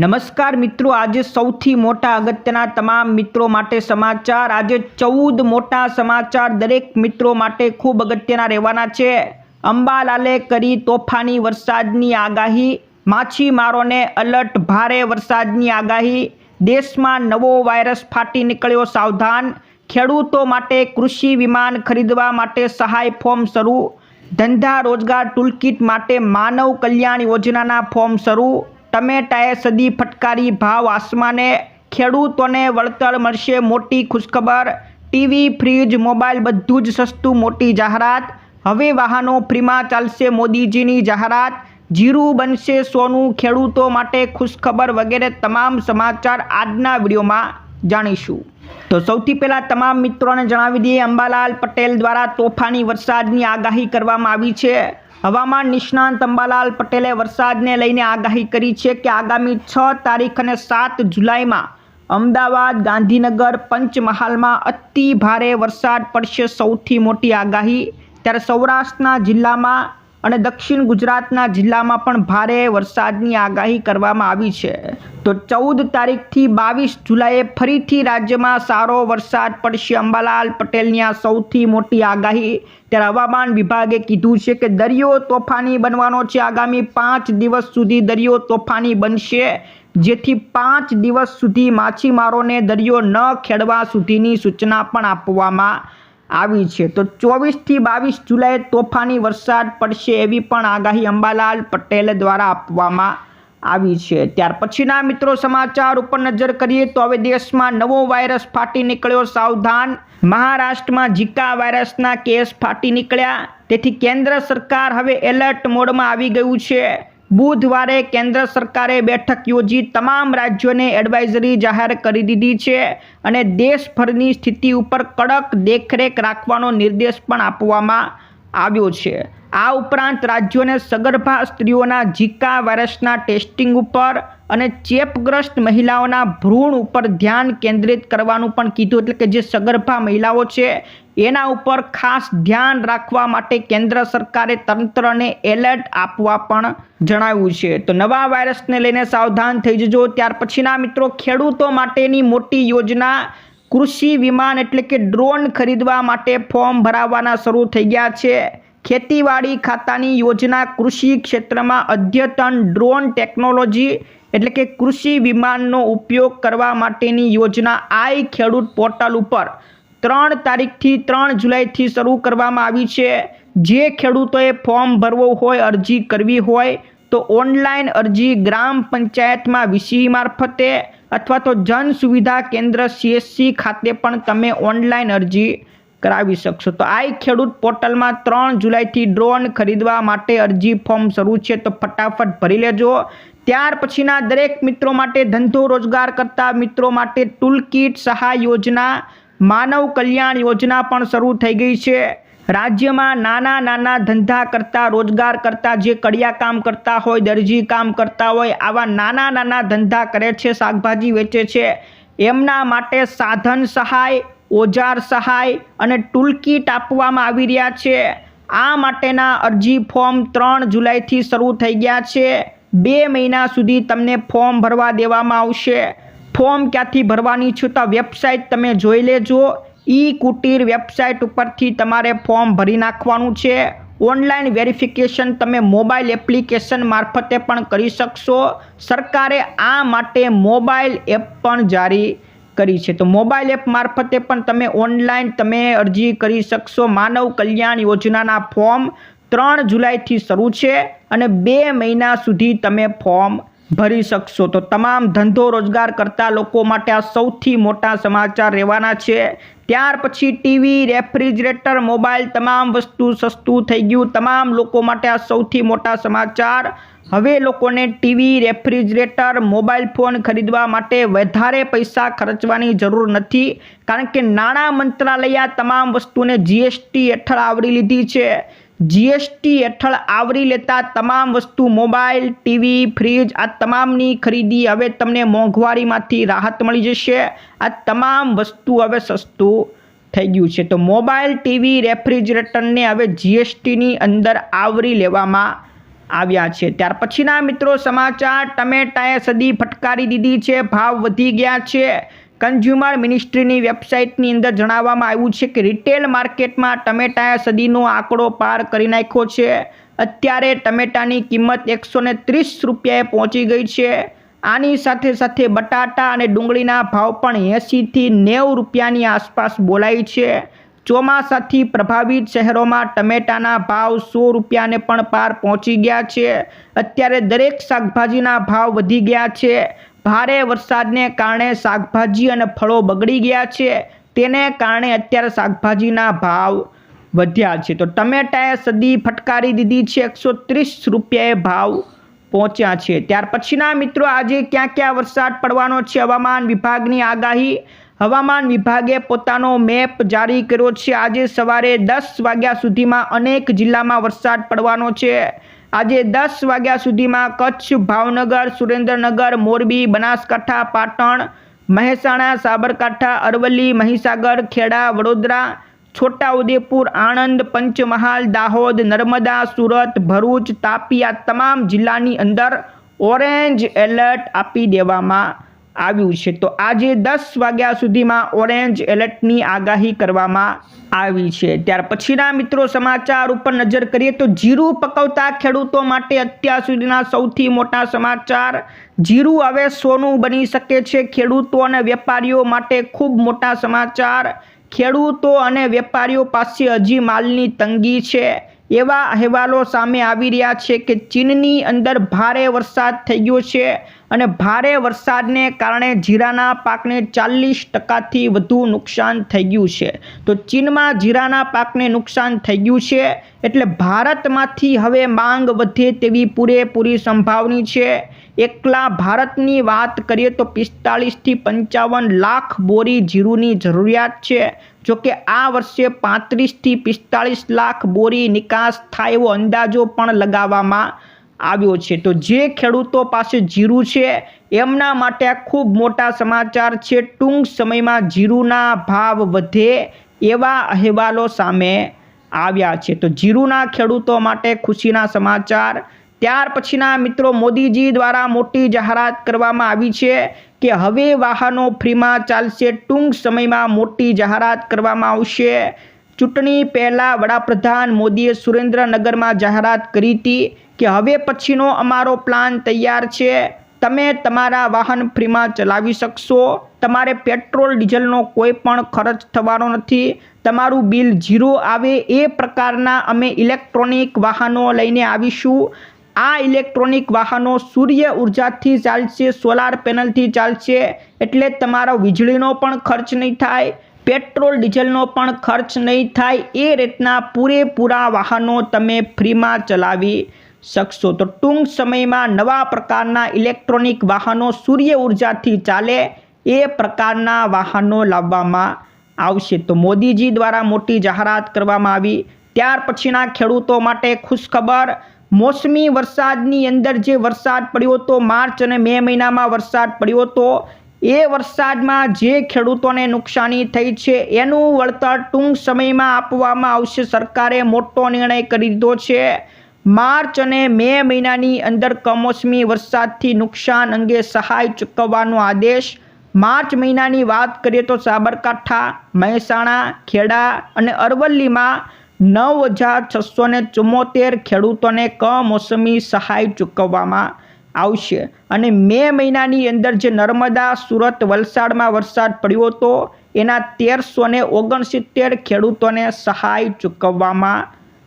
નમસ્કાર મિત્રો, આજે સૌથી મોટા અગત્યના તમામ મિત્રો માટે સમાચાર. આજે ચૌદ મોટા સમાચાર દરેક મિત્રો માટે ખૂબ અગત્યના રહેવાના છે. અંબાલાલે કરી તોફાની વરસાદની આગાહી. માછીમારોને અલર્ટ, ભારે વરસાદની આગાહી. દેશમાં નવો વાયરસ ફાટી નીકળ્યો સાવધાન. ખેડૂતો માટે કૃષિ વિમાન ખરીદવા માટે સહાય ફોર્મ શરૂ. ધંધા રોજગાર ટૂલકીટ માટે માનવ કલ્યાણ યોજનાના ફોર્મ શરૂ. ટમેટાએ સદી ફટકારી ભાવ આસમાને, ખેડૂતોને વળતર મળશે મોટી ખુશખબર. ટીવી, ફ્રીજ, મોબાઈલ બધું જ સસ્તું મોટી જાહેરાત. હવે વાહનો ફ્રીમાં ચાલશે મોદીજીની જાહેરાત. જીરું બનશે સોનું ખેડૂતો માટે ખુશખબર વગેરે તમામ સમાચાર આજના વિડીયોમાં જાણીશું. તો સૌથી પહેલાં તમામ મિત્રોને જણાવી દઈએ, અંબાલાલ પટેલ દ્વારા તોફાની વરસાદની આગાહી કરવામાં આવી છે. હવામાન નિષ્ણાંત અંબાલાલ પટેલે વરસાદને લઈને આગાહી કરી છે કે આગામી છ તારીખ અને સાત જુલાઈમાં અમદાવાદ, ગાંધીનગર, પંચમહાલમાં અતિ ભારે વરસાદ પડશે સૌથી મોટી આગાહી. ત્યારે સૌરાષ્ટ્રના જિલ્લામાં અને દક્ષિણ ગુજરાતના જિલ્લામાં પણ ભારે વરસાદની આગાહી કરવામાં આવી છે. તો ચૌદ તારીખથી બાવીસ જુલાઈએ ફરીથી રાજ્યમાં સારો વરસાદ પડશે. અંબાલાલ પટેલની આ સૌથી મોટી આગાહી ત્યારે હવામાન વિભાગે કીધું છે કે દરિયો તોફાની બનવાનો છે. આગામી પાંચ દિવસ સુધી દરિયો તોફાની બનશે, જેથી પાંચ દિવસ સુધી માછીમારોને દરિયો ન ખેડવા સુધીની સૂચના પણ આપવામાં આવી છે. તો ચોવીસથી બાવીસ જુલાઈએ તોફાની વરસાદ પડશે એવી પણ આગાહી અંબાલાલ પટેલ દ્વારા આપવામાં આવી છે. ત્યાર પછીના મિત્રો સમાચાર ઉપર નજર કરીએ તો હવે દેશમાં નવો વાયરસ ફાટી નીકળ્યો. સાવધાન મહારાષ્ટ્રમાં ઝીકા વાયરસના કેસ ફાટી નીકળ્યા. તેથી કેન્દ્ર સરકાર હવે એલર્ટ મોડમાં આવી ગયું છે. બુધવારે કેન્દ્ર સરકારે બેઠક યોજી તમામ રાજ્યોને એડવાઇઝરી જાહેર કરી દીધી છે અને દેશભરની સ્થિતિ ઉપર કડક દેખરેખ રાખવાનો નિર્દેશ પણ આપવામાં આવ્યો છે. આ ઉપરાંત રાજ્યોને સગર્ભા સ્ત્રીઓના જીકા વાયરસના ટેસ્ટિંગ ઉપર અને ચેપગ્રસ્ત મહિલાઓના ભ્રૂણ ઉપર ધ્યાન કેન્દ્રિત કરવાનું પણ કીધું. એટલે કે જે સગર્ભા મહિલાઓ છે એના ઉપર ખાસ ધ્યાન રાખવા માટે કેન્દ્ર સરકારે તંત્રને એલર્ટ આપવા પણ જણાવ્યું છે. તો નવા વાયરસને લઈને સાવધાન થઈ જજો. ત્યાર પછીના મિત્રો, ખેડૂતો માટેની મોટી યોજના, કૃષિ વિમાન એટલે કે ડ્રોન ખરીદવા માટે ફોર્મ ભરાવવાના શરૂ થઈ ગયા છે. ખેતીવાડી ખાતાની યોજના કૃષિ ક્ષેત્રમાં અદ્યતન ડ્રોન ટેકનોલોજી એટલે કે કૃષિ વિમાનનો ઉપયોગ કરવા માટેની યોજના આઈ ખેડૂત પોર્ટલ ઉપર ત્રણ તારીખથી ત્રણ જુલાઈથી શરૂ કરવામાં આવી છે. જે ખેડૂતોએ ફોર્મ ભરવું હોય, અરજી કરવી હોય, તો ઓનલાઈન અરજી ગ્રામ પંચાયતમાં વીસી મારફતે અથવા તો જન સુવિધા કેન્દ્ર સીએસસી ખાતે પણ તમે ઓનલાઈન અરજી કરાવી શકશો. તો આ ખેડૂત પોર્ટલમાં ત્રણ જુલાઈથી ડ્રોન ખરીદવા માટે અરજી ફોર્મ શરૂ છે, તો ફટાફટ ભરી લેજો. ત્યાર પછીના દરેક મિત્રો માટે ધંધો રોજગાર કરતા મિત્રો માટે ટૂલ કિટ સહાય યોજના માનવ કલ્યાણ યોજના પણ શરૂ થઈ ગઈ છે. રાજ્યમાં નાના નાના ધંધા કરતા, રોજગાર કરતા, જે કડિયા કામ કરતા હોય, દરજી કામ કરતા હોય, આવા નાના નાના ધંધા કરે છે, શાકભાજી વેચે છે. એમના માટે સાધન સહાય, ઓજાર સહાય અને ટૂલકીટ આપવામાં આવી રહ્યા છે. આ માટેના અરજી ફોર્મ ત્રણ જુલાઈથી શરૂ થઈ ગયા છે. બે મહિના સુધી તમને ફોર્મ ભરવા દેવામાં આવશે. ફોર્મ ક્યાંથી ભરવાની છે તો વેબસાઇટ તમે જોઈ લેજો. ઈ કુટીર વેબસાઇટ ઉપરથી તમારે ફોર્મ ભરી નાખવાનું છે. ઓનલાઈન વેરિફિકેશન તમે મોબાઈલ એપ્લિકેશન મારફતે પણ કરી શકશો. સરકારે આ માટે મોબાઈલ એપ પણ જારી કરી છે. તો મોબાઈલ એપ મારફતે પણ તમે ઓનલાઈન તમે અરજી કરી શકશો. માનવ કલ્યાણ યોજનાના ફોર્મ ત્રણ જુલાઈથી શરૂ છે અને બે મહિના સુધી તમે ફોર્મ ભરી શકશો. તો તમામ ધંધો રોજગાર કરતા લોકો માટે આ સૌથી મોટા સમાચાર રહેવાના છે. ત્યાર પછી ટીવી, રેફ્રિજરેટર, મોબાઈલ તમામ વસ્તુ સસ્તું થઈ ગયું. તમામ લોકો માટે આ સૌથી મોટા સમાચાર. હવે લોકોને ટીવી, રેફ્રિજરેટર, મોબાઈલ ફોન ખરીદવા માટે વધારે પૈસા ખર્ચવાની જરૂર નથી. કારણ કે નાણાં મંત્રાલયે તમામ વસ્તુને જીએસટી હેઠળ આવરી લીધી છે. જીએસટી હેઠળ આવરી લેતા તમામ વસ્તુ, મોબાઈલ, ટીવી, ફ્રીજ, આ તમામની ખરીદી હવે તમને મોંઘવારીમાંથી રાહત મળી જશે. આ તમામ વસ્તુ હવે સસ્તું થઈ ગયું છે. તો મોબાઈલ, ટીવી, રેફ્રિજરેટરને હવે જીએસટીની અંદર આવરી લેવામાં આવ્યા છે. ત્યાર પછીના મિત્રો સમાચાર, ટમેટાએ સદી ફટકારી દીધી છે, ભાવ વધી ગયા છે. કન્ઝ્યુમર મિનિસ્ટ્રીની વેબસાઇટની અંદર જણાવવામાં આવ્યું છે કે રિટેલ માર્કેટમાં ટમેટાએ સદીનો આંકડો પાર કરી નાખ્યો છે. અત્યારે ટમેટાની કિંમત એકસો ત્રીસ રૂપિયાએ પહોંચી ગઈ છે. આની સાથે સાથે બટાટા અને ડુંગળીના ભાવ પણ એંસીથી નેવું રૂપિયાની આસપાસ બોલાય છે. ચોમાસાથી પ્રભાવિત શહેરોમાં ટમેટાના ભાવ સો રૂપિયાને પણ પાર પહોંચી ગયા છે. અત્યારે દરેક શાકભાજીના ભાવ વધી ગયા છે. ભારે વરસાદને કારણે શાકભાજી અને ફળો બગડી ગયા છે. તેને કારણે અત્યારે શાકભાજીના ભાવ વધ્યા છે. તો ટમેટાએ સદી ફટકારી દીધી છે. એકસો ત્રીસ રૂપિયાએ ભાવ પહોંચ્યા છે. ત્યાર પછીના મિત્રો આજે ક્યાં ક્યાં વરસાદ પડવાનો છે? હવામાન વિભાગની આગાહી. હવામાન વિભાગે પોતાનો મેપ જારી કર્યો છે. આજે સવારે દસ વાગ્યા સુધીમાં અનેક જિલ્લામાં વરસાદ પડવાનો છે. આજે દસ વાગ્યા સુધીમાં કચ્છ, ભાવનગર, સુરેન્દ્રનગર, મોરબી, બનાસકાંઠા, પાટણ, મહેસાણા, સાબરકાંઠા, અરવલ્લી, મહીસાગર, ખેડા, વડોદરા, છોટાઉદેપુર, આણંદ, પંચમહાલ, દાહોદ, નર્મદા, સુરત, ભરૂચ, તાપી આ તમામ જિલ્લાની અંદર ઓરેન્જ એલર્ટ આપી દેવામાં આવ્યું છે. તો આજે દસ વાગ્યા સુધીમાં ઓરેન્જ એલર્ટની આગાહી કરવામાં આવી છે. ત્યાર પછીના મિત્રો સમાચાર ઉપર નજર કરીએ તો જીરું પકવતા ખેડૂતો માટે અત્યાર સુધીના સૌથી મોટા સમાચાર. જીરું હવે સોનું બની શકે છે. ખેડૂતો અને વેપારીઓ માટે ખૂબ મોટા સમાચાર. ખેડૂતો અને વેપારીઓ પાસે હજી માલની તંગી છે. એવા અહેવાલો સામે આવી રહ્યા છે કે ચીનની અંદર ભારે વરસાદ થઈ ગયો છે અને ભારે વરસાદને કારણે જીરાના પાકને ચાલીસ ટકાથી વધુ નુકસાન થઈ ગયું છે. તો ચીનમાં જીરાના પાકને નુકસાન થઈ ગયું છે એટલે ભારતમાંથી હવે માંગ વધે તેવી પૂરેપૂરી સંભાવની છે. એકલા ભારતની વાત કરીએ તો પિસ્તાળીસથી પંચાવન લાખ બોરી જીરુની જરૂરિયાત છે. જોકે આ વર્ષે પાંત્રીસથી પિસ્તાળીસ લાખ બોરી નિકાસ થાય એવો અંદાજો પણ લગાવવામાં આવ્યો છે. તો જે ખેડૂતો પાસે જીરું છે, એમના માટે ખૂબ મોટા સમાચાર છે. ટૂંક સમયમાં જીરુના ભાવ વધે એવા અહેવાલો સામે આવ્યા છે. તો જીરુના ખેડૂતો માટે ખુશીના સમાચાર. ત્યાર પછીના મિત્રો મોદીજી દ્વારા મોટી જાહેરાત કરવામાં આવી છે. કે હવે વાહનો ફ્રીમાં ચાલશે, ટૂંક સમયમાં મોટી જાહેરાત કરવામાં આવશે. ચૂંટણી પહેલાં વડાપ્રધાન મોદીએ સુરેન્દ્રનગરમાં જાહેરાત કરી હતી કે હવે પછીનો અમારો પ્લાન તૈયાર છે. તમે તમારા વાહન ફ્રીમાં ચલાવી શકશો. તમારે પેટ્રોલ, ડીઝલનો કોઈ પણ ખર્ચ થવાનો નથી. તમારું બિલ ઝીરો આવે એ પ્રકારના અમે ઇલેક્ટ્રોનિક વાહનો લઈને આવીશું. આ ઇલેક્ટ્રોનિક વાહનો સૂર્ય ઉર્જાથી ચાલશે, સોલાર પેનલથી ચાલશે, એટલે તમારો વીજળીનો પણ ખર્ચ નહીં થાય, પેટ્રોલ, ડીઝલનો પણ ખર્ચ નહીં થાય, એ રીતના પૂરેપૂરા વાહનો તમે ફ્રીમાં ચલાવી શકશો. તો ટૂંક સમયમાં નવા પ્રકારના ઇલેક્ટ્રોનિક વાહનો સૂર્ય ઉર્જાથી ચાલે, એ પ્રકારના વાહનો લાવવામાં આવશે. તો મોદીજી દ્વારા મોટી જાહેરાત કરવામાં આવી. ત્યાર પછીના ખેડૂતો માટે ખુશખબર મોસમી વરસાદની અંદર જે વરસાદ પડ્યો હતો, માર્ચ અને મે મહિનામાં વરસાદ પડ્યો હતો, એ વરસાદમાં જે ખેડૂતોને નુકસાની થઈ છે, એનું વળતર ટૂંક સમયમાં આપવામાં આવશે. સરકારે મોટો નિર્ણય કરી દીધો છે. માર્ચ અને મે મહિનાની અંદર કમોસમી વરસાદથી નુકસાન અંગે સહાય ચૂકવવાનો આદેશ. માર્ચ મહિનાની વાત કરીએ તો સાબરકાંઠા, મહેસાણા, ખેડા અને અરવલ્લીમાં નવ હજાર છસો ને ચુમ્મોતેર ખેડૂતોને કમોસમી સહાય ચૂકવવામાં આવશે. અને મે મહિનાની અંદર જે નર્મદા, સુરત વલસાડમાં વરસાદ પડ્યો હતો, એના તેરસો ને ઓગણસિત્તેર ખેડૂતોને સહાય ચૂકવવામાં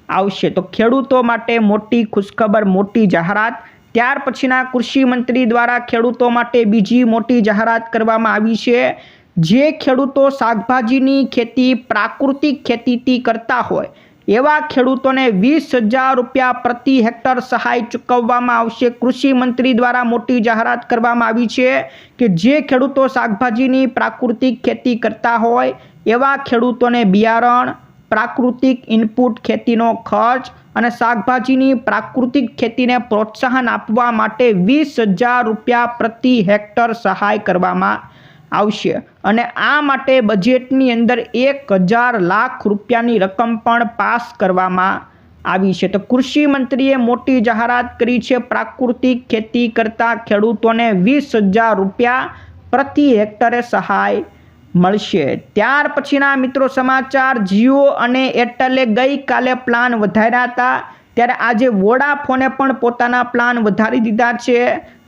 આવશે. તો ખેડૂતો માટે મોટી ખુશખબર, મોટી જાહેરાત. ત્યાર પછીના કૃષિ મંત્રી દ્વારા ખેડૂતો માટે બીજી મોટી જાહેરાત કરવામાં આવી છે. જે ખેડૂતો શાકભાજીની ખેતી પ્રાકૃતિક ખેતીથી કરતા હોય, એવા ખેડૂતોને વીસ હજાર રૂપિયા પ્રતિ હેક્ટર સહાય ચૂકવવામાં આવશે. કૃષિ મંત્રી દ્વારા મોટી જાહેરાત કરવામાં આવી છે કે જે ખેડૂતો શાકભાજીની પ્રાકૃતિક ખેતી કરતા હોય, એવા ખેડૂતોને બિયારણ, પ્રાકૃતિક ઇનપુટ ખેતીનો ખર્ચ અને શાકભાજીની પ્રાકૃતિક ખેતીને પ્રોત્સાહન આપવા માટે વીસ હજાર રૂપિયા પ્રતિ હેક્ટર સહાય કરવામાં આવશે. અને આ માટે બજેટની અંદર એક હજાર લાખ રૂપિયાની રકમ પણ પાસ કરવામાં આવી છે. તો કૃષિ મંત્રીએ મોટી જાહેરાત કરી છે, પ્રાકૃતિક ખેતી કરતા ખેડૂતોને વીસ હજાર રૂપિયા પ્રતિ હેક્ટરે સહાય મળશે. ત્યાર પછીના મિત્રો સમાચાર, જીઓ અને એરટેલે ગઈકાલે પ્લાન વધાર્યા હતા. ત્યારે આજે વોડાફોને પણ પોતાના પ્લાન વધારી દીધા છે.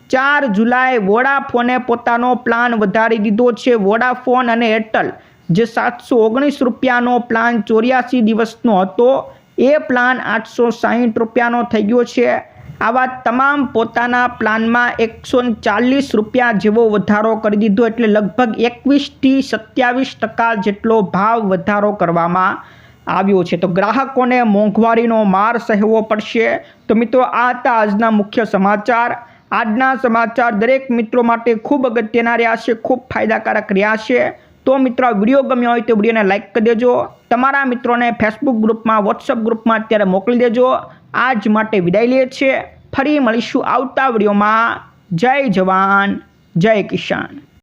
ચાર જુલાઈ વોડાફોને પોતાનો પ્લાન વધારી દીધો છે. વોડાફોન અને એરટેલ, જે સાતસો ઓગણીસ રૂપિયાનો પ્લાન ચોર્યાસી દિવસનો હતો, એ પ્લાન આઠસો સાહીઠ રૂપિયાનો થઈ ગયો છે. આવા તમામ પોતાના પ્લાનમાં એકસો ચાલીસ રૂપિયા જેવો વધારો કરી દીધો, એટલે લગભગ એકવીસથી સત્યાવીસ ટકા જેટલો ભાવ વધારો કરવામાં આવ્યો છે. તો ગ્રાહકોને મોંઘવારીનો માર સહેવો પડશે. તો મિત્રો, આ હતા આજના મુખ્ય સમાચાર. આજના સમાચાર દરેક મિત્રો માટે ખૂબ અગત્યના રહ્યા છે, ખૂબ ફાયદાકારક રહ્યા છે. તો મિત્રો વીડિયો ગમ્યો હોય તો વિડીયોને લાઇક કરી દેજો. તમારા મિત્રોને ફેસબુક ગ્રુપમાં વોટ્સઅપ ગ્રુપમાં અત્યારે મોકલી દેજો. આજ માટે વિદાય લે છે ફરી મળીશું આવતા વિડીયોમાં. જય જવાન, જય કિસાન.